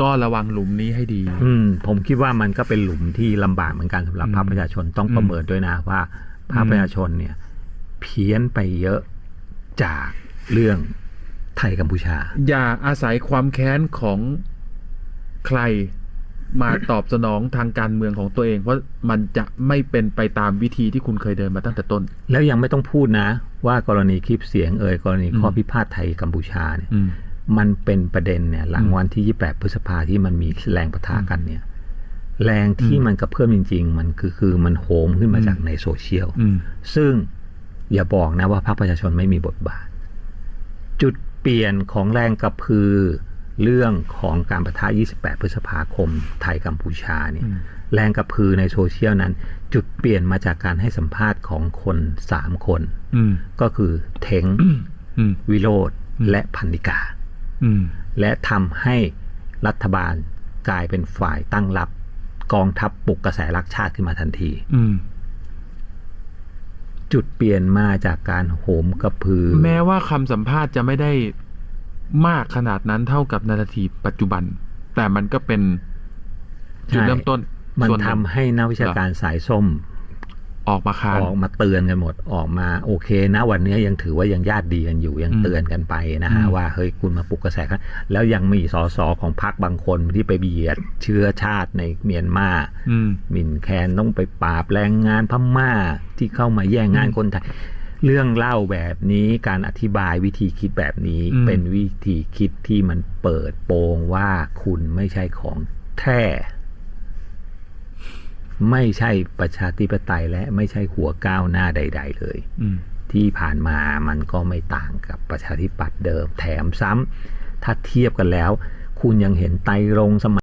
ก็ระวังหลุมนี้ให้ดี อืมผมคิดว่ามันก็เป็นหลุมที่ลำบากเหมือนกันสำหรับอืมภาคประชาชนต้องอืมประเมินด้วยนะว่าภาคอืมประชาชนเนี่ย เพี้ยนไปเยอะจากเรื่องไทยกัมพูชา อย่าอาศัยความแค้นของใครมาตอบสนองทางการเมืองของตัวเอง เพราะมันจะไม่เป็นไปตามวิธีที่คุณเคยเดินมาตั้งแต่ต้น แล้วยังไม่ต้องพูดนะ ว่ากรณีคลิปเสียงเอ่ยกรณีข้ออืมพิพาทไทยกัมพูชาเนี่ยอื มมันเป็นประเด็นเนี่ย หลังอืมวันที่ 28 พฤษภาที่มันมีแรงปะทะกันเนี่ย แรงที่อืมมันกระเพื่อมจริง ๆ มันคือคือมันโหมขึ้นมาอืมจากในโซเชียลอืมซึ่งอย่าบอกนะว่าพรรคประชาชนไม่มีบทบาท จุดเปลี่ยนของแรงกระพือเรื่องของการประทะ 28 พฤษภาคม ไทยกัมพูชาเนี่ยอืมแรงกระพือในโซเชียลนั้น จุดเปลี่ยนมาจากการให้สัมภาษณ์ของคนสามคนอืมก็คือเทงอืมวิโรธอืมและพันนิกาอืม และทำให้รัฐบาลกลายเป็นฝ่ายตั้งรับกองทัพปลุกกระแสรักชาติขึ้นมาทันทีอืมจุดเปลี่ยนมาจากการโหมกระพือ แม้ว่าคำสัมภาษณ์จะไม่ได้มากขนาดนั้นเท่ากับนาทีปัจจุบัน แต่มันก็เป็นจุดใช่เริ่มต้นมันส่วนหทำงให้นักวิชาการสายส้ม ออกมาคานออกมาเตือนกันหมดออกมาโอเคนะวันนี้ยังถือว่ายังญาติดีกันอยู่ยังอืมเตือนกันไปนะฮะอืมว่าเฮ้ยคุณมาปลุกกระแสกันแล้วยังมีสสของพรรคบางคนที่ไปเบียดเชื้อชาติในเมียนมาอืมหมิ่นแคนต้องไปปราบแรงงานพม่าที่เข้ามาแย่งงานอืมคนไทยเรื่องเล่าแบบนี้การอธิบายวิธีคิดแบบนี้อืมเป็นวิธีคิดที่มันเปิดโปงว่าคุณไม่ใช่ของแท้ ไม่ใช่ประชาธิปไตยและไม่ใช่หัวก้าวหน้าใด ๆ เลยอืมที่ผ่านมามันก็ไม่ต่างกับประชาธิปัตย์เดิม แถมซ้ำถ้าเทียบกันแล้ว คุณยังเห็นไตรรงค์สมัย